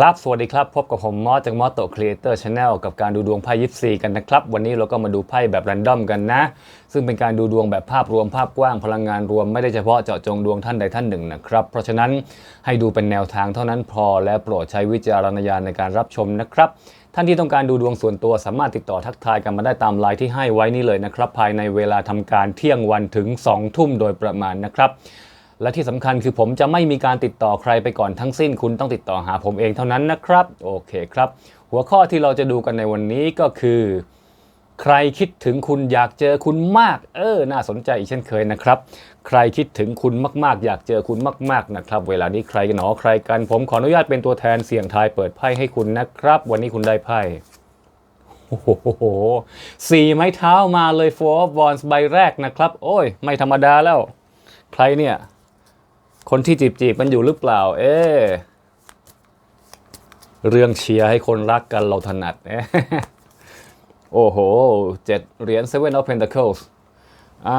ครับ สวัสดีครับ พบกับผมมอสจากมอสโตครีเอเตอร์ชาแนลกับการดูดวงไพ่ยิปซีกันนะครับ วันนี้เราก็มาดูไพ่แบบแรนดอมกันนะ ซึ่งเป็นการดูดวงแบบภาพรวมภาพกว้างพลังงานรวมไม่ได้เฉพาะเจาะจงดวงท่านใดท่านหนึ่งนะครับ เพราะฉะนั้นให้ดูเป็นแนวทางเท่านั้นพอและโปรดใช้วิจารณญาณในการรับชมนะครับ ท่านที่ต้องการดูดวงส่วนตัวสามารถติดต่อทักทายกันมาได้ตามไลน์ที่ให้ไว้นี่เลยนะครับภายในเวลาทำการเที่ยงวันถึง2ทุ่มโดยประมาณนะครับ และที่สำคัญคือผมจะไม่มีการติดต่อใครไปก่อนทั้งสิ้น คุณต้องติดต่อหาผมเองเท่านั้นนะครับ โอเคครับ หัวข้อที่เราจะดูกันในวันนี้ก็คือ ใครคิดถึงคุณอยากเจอคุณมาก เออ น่าสนใจอีกเช่นเคยนะครับ ใครคิดถึงคุณมากๆ อยากเจอคุณมากๆนะครับ เวลานี้ใครกันหนอใครกัน ผมขออนุญาตเป็นตัวแทนเสี่ยงทายเปิดไพ่ให้คุณนะครับ วันนี้คุณได้ไพ่โอ้โหสี่ไม้เท้ามาเลย four of wands ใบแรกนะครับ โอ้ย ไม่ธรรมดาแล้ว ใครเนี่ย คนที่จีบจีบๆกันอยู่หรือเปล่า เอ๊เรื่องเชียร์ให้คนรักกันเราถนัดเอโอ้โหเจ็ดเหรียญ seven of pentacles อ่า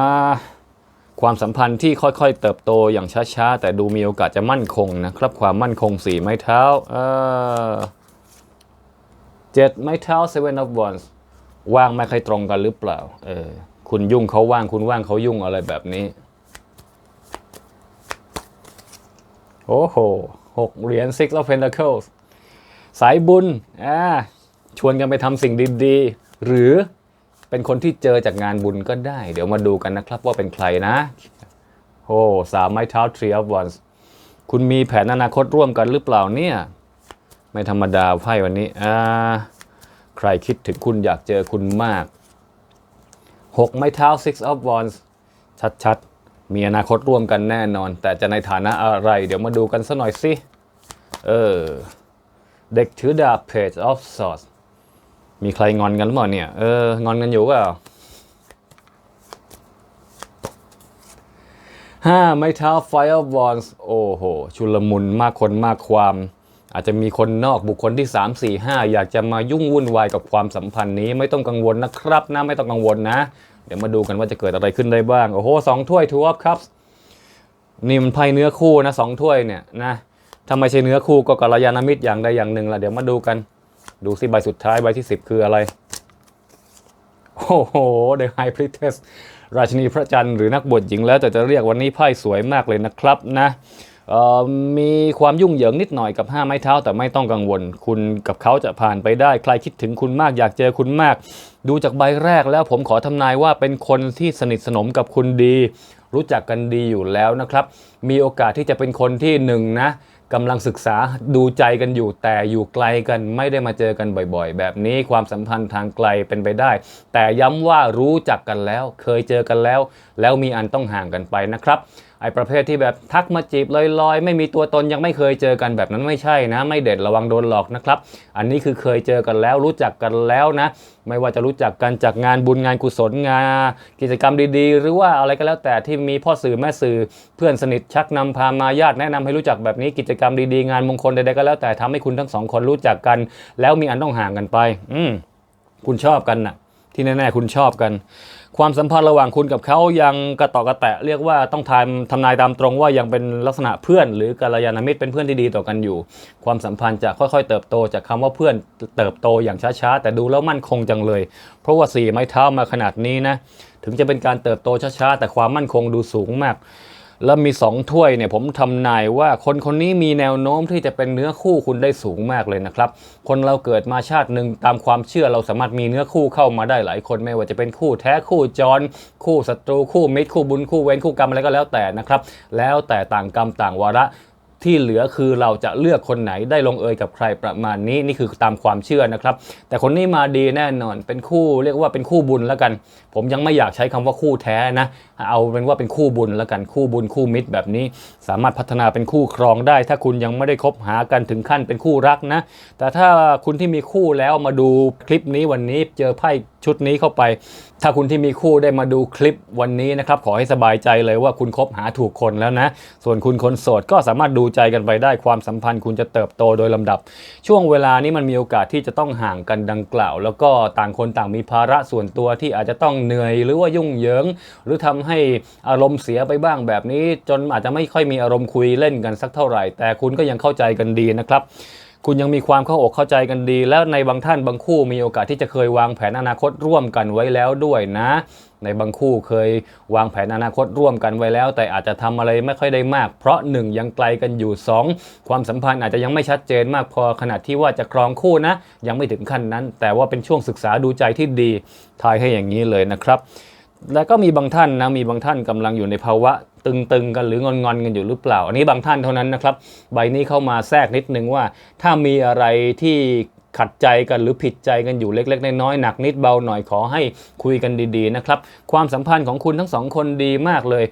ความสัมพันธ์ที่ค่อยๆ เติบโตอย่างช้าๆ แต่ดูมีโอกาสจะมั่นคงนะครับ ความมั่นคงสี่ไม้เท้าเออเจ็ดไม้เท้า seven of wands ว่างไม่ค่อยตรงกันหรือเปล่าเออคุณยุ่งเขาว่างคุณว่างเขายุ่งอะไรแบบนี้ โอ้โหหกเหรียญ six of pentacles สายบุญอ่าชวนกันไปทำสิ่งดีๆ หรือเป็นคนที่เจอจากงานบุญก็ได้ เดี๋ยวมาดูกันนะครับว่าเป็นใครนะ โอ้สามไม้เท้า three of wands คุณมีแผนอนาคตร่วมกันหรือเปล่าเนี่ย ไม่ธรรมดาไพ่วันนี้อ่าใครคิดถึงคุณอยากเจอคุณมากหกไม้เท้า six of wands ชัดๆ มีอนาคตร่วมกันแน่นอน แต่จะในฐานะอะไร เดี๋ยวมาดูกันสัหน่อยสิ เออ เด็กถือดาบ page of swords มีใครงอนกันหรือเปล่าเนี่ย เออ งอนกันอยู่เปล่าห้าไม้เท้า fire of wands โอ้โห ชุลมุนมากคนมากความ อาจจะมีคนนอกบุคคลที่ 3 4 5 อยากจะมายุ่งวุ่นวายกับความสัมพันธ์นี้ไม่ต้องกังวลนะครับนะไม่ต้องกังวลนะ เดี๋ยวมาดูกันว่าจะเกิดอะไรขึ้นได้บ้าง โอ้โหสองถ้วยทูออฟคัพนี่มันไพ่เนื้อคู่นะสองถ้วยเนี่ยนะถ้าไม่ใช่เนื้อคู่ก็กัลยาณมิตรอย่างใดอย่างหนึ่งละเดี๋ยวมาดูกัน ดูสิใบสุดท้ายใบที่ 10 คืออะไร โอ้โห The High Priestess ราชินีพระจันทร์หรือนักบวชหญิงแล้วแต่จะเรียกวันนี้ไพ่สวยมากเลยนะครับนะ มีความยุ่งเหยิงนิดหน่อยกับ 5 ไม้เท้า แต่ไม่ต้องกังวล คุณกับเขาจะผ่านไปได้ ใครคิดถึงคุณมากอยากเจอคุณมาก ดูจากใบแรกแล้วผมขอทำนายว่าเป็นคนที่สนิทสนมกับคุณดี รู้จักกันดีอยู่แล้วนะครับ มีโอกาสที่จะเป็นคนที่หนึ่งนะกำลังศึกษาดูใจกันอยู่แต่อยู่ไกลกันไม่ได้มาเจอกันบ่อยๆ แบบนี้ความสัมพันธ์ทางไกลเป็นไปได้ แต่ย้ำว่ารู้จักกันแล้ว เคยเจอกันแล้ว แล้วมีอันต้องห่างกันไปนะครับ ไอ้ประเภทที่แบบทักมาจีบลอยๆ ไม่มีตัวตนยังไม่เคยเจอกันแบบนั้นไม่ใช่นะ ไม่เด็ดระวังโดนหลอกนะครับ อันนี้คือเคยเจอกันแล้วรู้จักกันแล้วนะ ไม่ว่าจะรู้จักกันจากงานบุญงานกุศลงาน กิจกรรมดีๆ หรือว่าอะไรก็แล้วแต่ที่มีพ่อสื่อแม่สื่อเพื่อนสนิทชักนำพามาญาติแนะนำให้รู้จักแบบนี้กิจกรรมดีๆงานมงคลใดๆก็แล้วแต่ทำให้คุณทั้งสองคนรู้จักกัน แล้วมีอันต้องห่างกันไป อืมคุณชอบกันน่ะ ที่แน่ๆคุณชอบกัน ความสัมพันธ์ระหว่างคุณกับเขายังกระต่อกระแตะเรียกว่าต้องทำทำนายตามตรงว่ายังเป็นลักษณะเพื่อน หรือกัลยาณมิตรเป็นเพื่อนที่ดีต่อกันอยู่ ความสัมพันธ์จะค่อยๆ เติบโตจากคำว่าเพื่อนเติบโตอย่างช้าๆแต่ดูแล้วมั่นคงจังเลย เพราะว่าสี่ไม้เท้ามาขนาดนี้นะถึงจะเป็นการเติบโตช้าๆแต่ความมั่นคงดูสูงมาก แล้วมีสองถ้วยเนี่ยผมทำนายว่าคนคนนี้มีแนวโน้มที่จะเป็นเนื้อคู่คุณได้สูงมากเลยนะครับ คนเราเกิดมาชาติหนึ่งตามความเชื่อเราสามารถมีเนื้อคู่เข้ามาได้หลายคนไม่ว่าจะเป็นคู่แท้คู่จร คู่ศัตรูคู่มิตรคู่บุญคู่เวรคู่กรรมอะไรก็แล้วแต่นะครับ แล้วแต่ต่างกรรมต่างวาระ ที่เหลือคือเราจะเลือกคนไหนได้ลงเอยกับใครประมาณนี้นี่คือตามความเชื่อนะครับ แต่คนนี้มาดีแน่นอนเป็นคู่เรียกว่าเป็นคู่บุญแล้วกัน ผมยังไม่อยากใช้คำว่าคู่แท้นะ เอาเป็นว่าเป็นคู่บุญแล้วกันคู่บุญคู่มิตรแบบนี้ สามารถพัฒนาเป็นคู่ครองได้ ถ้าคุณยังไม่ได้คบหากันถึงขั้นเป็นคู่รักนะ แต่ถ้าคุณที่มีคู่แล้วมาดูคลิปนี้วันนี้เจอไพ่ชุดนี้เข้าไป ถ้าคุณที่มีคู่ได้มาดูคลิปวันนี้นะครับขอให้สบายใจเลยว่าคุณคบหาถูกคนแล้วนะ ส่วนคุณคนโสดก็สามารถดูใจกันไปได้ความสัมพันธ์คุณจะเติบโตโดยลำดับ ช่วงเวลานี้มันมีโอกาสที่จะต้องห่างกันดังกล่าว แล้วก็ต่างคนต่างมีภาระส่วนตัวที่อาจจะต้องเหนื่อยหรือว่ายุ่งเหยิง หรือทำให้อารมณ์เสียไปบ้างแบบนี้ จนอาจจะไม่ค่อยมีอารมณ์คุยเล่นกันสักเท่าไหร่ แต่คุณก็ยังเข้าใจกันดีนะครับ คุณยังมีความเข้าอกเข้าใจกันดี แล้วในบางท่านบางคู่มีโอกาสที่จะเคยวางแผนอนาคตร่วมกันไว้แล้วด้วยนะ ในบางคู่เคยวางแผนอนาคตร่วมกันไว้แล้ว แต่อาจจะทำอะไรไม่ค่อยได้มาก เพราะ 1 ยังไกลกันอยู่ 2 ความสัมพันธ์อาจจะยังไม่ชัดเจนมากพอขนาดที่ว่าจะครองคู่นะ ยังไม่ถึงขั้นนั้น แต่ว่าเป็นช่วงศึกษาดูใจที่ดีทายให้อย่างนี้เลยนะครับแล้วก็มีบางท่านนะมีบางท่านกำลังอยู่ในภาวะ ตึงๆกันหรืองอนๆกันอยู่หรือเปล่า อันนี้บางท่านเท่านั้นนะครับ ใบนี้เข้ามาแทรกนิดนึงว่า ถ้ามีอะไรที่ขัดใจกันหรือผิดใจกันอยู่เล็ก ๆ น้อยๆหนักนิดเบาหน่อยขอให้คุยกันดีๆนะครับ ความสัมพันธ์ของคุณทั้งสองคนดีมากเลย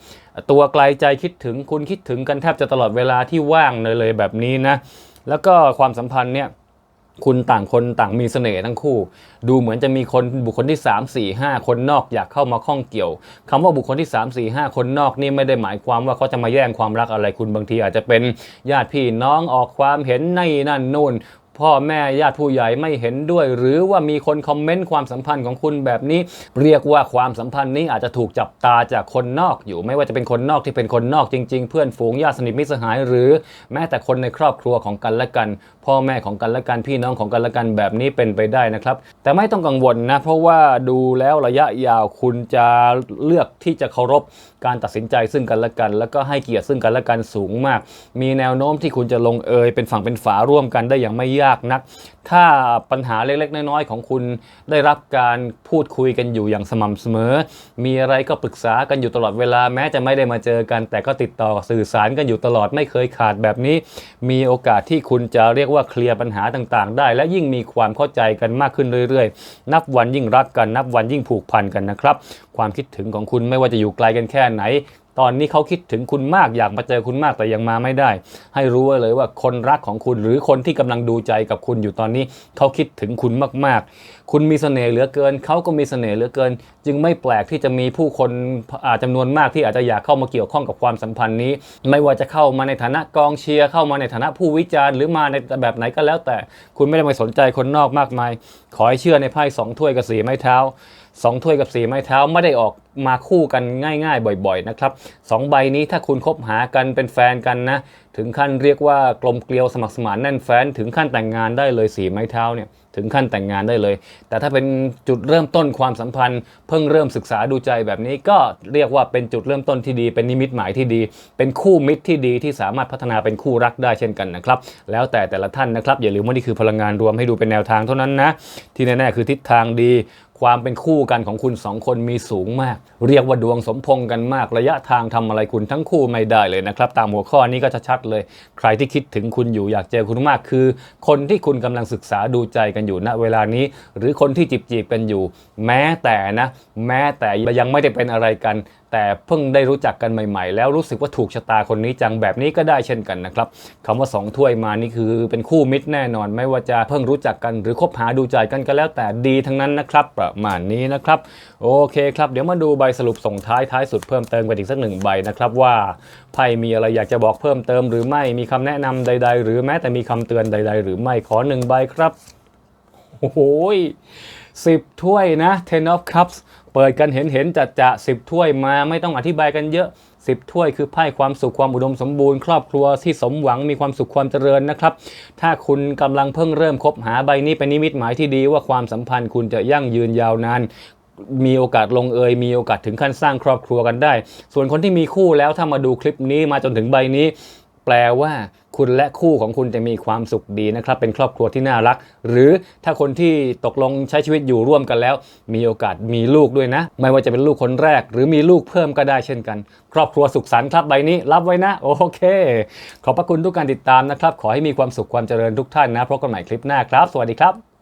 ตัวไกลใจคิดถึงคุณคิดถึงกันแทบจะตลอดเวลาที่ว่างเลยเลยแบบนี้นะ แล้วก็ความสัมพันธ์เนี่ย คุณต่างคนต่างมีเสน่ห์ทั้งคู่ ดูเหมือนจะมีคนบุคคลที่ 3 4 5 คนนอกอยากเข้ามาข้องเกี่ยวคำว่าบุคคลที่ 3 4 5 คนนอกนี่ไม่ได้หมายความว่าเขาจะมาแย่งความรักอะไรคุณบางทีอาจจะเป็นญาติพี่น้องออกความเห็นในนั่นนู่น พ่อแม่ญาติผู้ใหญ่ไม่เห็นด้วย หรือว่ามีคนคอมเมนต์ความสัมพันธ์ของคุณแบบนี้ เรียกว่าความสัมพันธ์นี้อาจจะถูกจับตาจากคนนอกอยู่ ไม่ว่าจะเป็นคนนอกที่เป็นคนนอกจริง ๆ เพื่อนฝูงญาติสนิทมิตรสหาย หรือแม้แต่คนในครอบครัวของกันและกัน พ่อแม่ของกันและกันพี่น้องของกันและกันแบบนี้เป็นไปได้นะครับ แต่ไม่ต้องกังวลนะเพราะว่าดูแล้วระยะยาวคุณจะเลือกที่จะเคารพการตัดสินใจซึ่งกันและกัน แล้วก็ให้เกียรติซึ่งกันและกันสูงมาก มีแนวโน้มที่คุณจะลงเอยเป็นฝั่งเป็นฝาร่วมกันได้อย่างไม่ยากากนัก ถ้าปัญหาเล็กๆ น้อยๆ ของคุณได้รับการพูดคุยกันอยู่อย่างสม่ำเสมอ มีอะไรก็ปรึกษากันอยู่ตลอดเวลาแม้จะไม่ได้มาเจอกัน แต่ก็ติดต่อสื่อสารกันอยู่ตลอดไม่เคยขาดแบบนี้ มีโอกาสที่คุณจะเรียกว่าเคลียร์ปัญหาต่างๆ ได้ และยิ่งมีความเข้าใจกันมากขึ้นเรื่อยๆ นับวันยิ่งรักกันนับวันยิ่งผูกพันกันนะครับ ความคิดถึงของคุณไม่ว่าจะอยู่ไกลกันแค่ไหน ตอนนี้เขาคิดถึงคุณมากอยากมาเจอคุณมากแต่ยังมาไม่ได้ ให้รู้ไว้เลยว่าคนรักของคุณหรือคนที่กำลังดูใจกับคุณอยู่ตอนนี้เขาคิดถึงคุณมาก ๆ คุณมีเสน่ห์เหลือเกินเขาก็มีเสน่ห์เหลือเกิน จึงไม่แปลกที่จะมีผู้คนอาจจำนวนมากที่อาจจะอยากเข้ามาเกี่ยวข้องกับความสัมพันธ์นี้ ไม่ว่าจะเข้ามาในฐานะกองเชียร์เข้ามาในฐานะผู้วิจารณ์หรือมาในแบบไหนก็แล้วแต่คุณไม่ได้ไปสนใจคนนอกมากมาย ขอให้เชื่อในไพ่สองถ้วยกับสีไม้เท้า สองถ้วยกับสีไม้เท้าไม่ได้ออกมาคู่กันง่ายๆ บ่อยๆนะครับสองใบนี้ถ้าคุณคบหากันเป็นแฟนกันนะ ถึงขั้นเรียกว่ากลมเกลียวสมัครสมานแน่นแฟน ถึงขั้นแต่งงานได้เลยสีไม้เท้าเนี่ยถึงขั้นแต่งงานได้เลย แต่ถ้าเป็นจุดเริ่มต้นความสัมพันธ์ เพิ่งเริ่มศึกษาดูใจแบบนี้ก็เรียกว่าเป็นจุดเริ่มต้นที่ดี เป็นนิมิตหมายที่ดี เป็นคู่มิตรที่ดีที่สามารถพัฒนาเป็นคู่รักได้เช่นกันนะครับ แล้วแต่แต่ละท่านนะครับ อย่าลืมว่านี่คือพลังงานรวมให้ดูเป็นแนวทางเท่านั้นนะ ที่แน่ๆคือทิศทางดี ความเป็นคู่กันของคุณสองคนมีสูงมาก เรียกว่าดวงสมพงกันมาก ระยะทางทำอะไรคุณทั้งคู่ไม่ได้เลยนะครับ ตามหัวข้อนี้ก็จะชัดเลย ใครที่คิดถึงคุณอยู่อยากเจอคุณมากคือ คนที่คุณกำลังศึกษาดูใจกันอยู่ณเวลานี้ หรือคนที่จีบจีบกันอยู่ แม้แต่นะ แม้แต่ยังไม่ได้เป็นอะไรกัน แต่เพิ่งได้รู้จักกันใหม่ ๆ แล้วรู้สึกว่าถูกชะตาคนนี้จังแบบนี้ก็ได้เช่นกันนะครับคำว่า 2 ถ้วยมานี่คือเป็นคู่มิตรแน่นอน ไม่ว่าจะเพิ่งรู้จักกันหรือคบหาดูใจกันก็แล้วแต่ดีทั้งนั้นนะครับ ประมาณนี้นะครับ โอเคครับ เดี๋ยวมาดูใบสรุปส่งท้ายท้ายสุดเพิ่มเติมกันอีกสักหนึ่งใบนะครับว่าไพ่มีอะไรอยากจะบอกเพิ่มเติมหรือไม่มีคำแนะนำใด ๆ หรือแม้แต่มีคำเตือนใด ๆ หรือไม่ขอหนึ่งใบครับโอ้ย 10 ถ้วยนะ 10 of cups เปิดกันเห็นเห็นจัดจะ10 ถ้วยมาไม่ต้องอธิบายกันเยอะ 10 ถ้วยคือไพ่ความสุขความอุดมสมบูรณ์ครอบครัวที่สมหวังมีความสุขความเจริญนะครับ ถ้าคุณกำลังเพิ่งเริ่มคบหาใบนี้เป็นนิมิตหมายที่ดีว่าความสัมพันธ์คุณจะยั่งยืนยาวนานมีโอกาสลงเอย มีโอกาสถึงขั้นสร้างครอบครัวกันได้ ส่วนคนที่มีคู่แล้วถ้ามาดูคลิปนี้มาจนถึงใบนี้ แปลว่า คุณและคู่ของคุณจะมีความสุขดีนะครับ เป็นครอบครัวที่น่ารัก หรือถ้าคนที่ตกลงใช้ชีวิตอยู่ร่วมกันแล้ว มีโอกาสมีลูกด้วยนะ ไม่ว่าจะเป็นลูกคนแรก หรือมีลูกเพิ่มก็ได้เช่นกัน ครอบครัวสุขสันต์ครับใบนี้ รับไว้นะ โอเค ขอบพระคุณทุกการติดตามนะครับ ขอให้มีความสุขความเจริญทุกท่านนะพบกันใหม่คลิปหน้าครับ สวัสดีครับ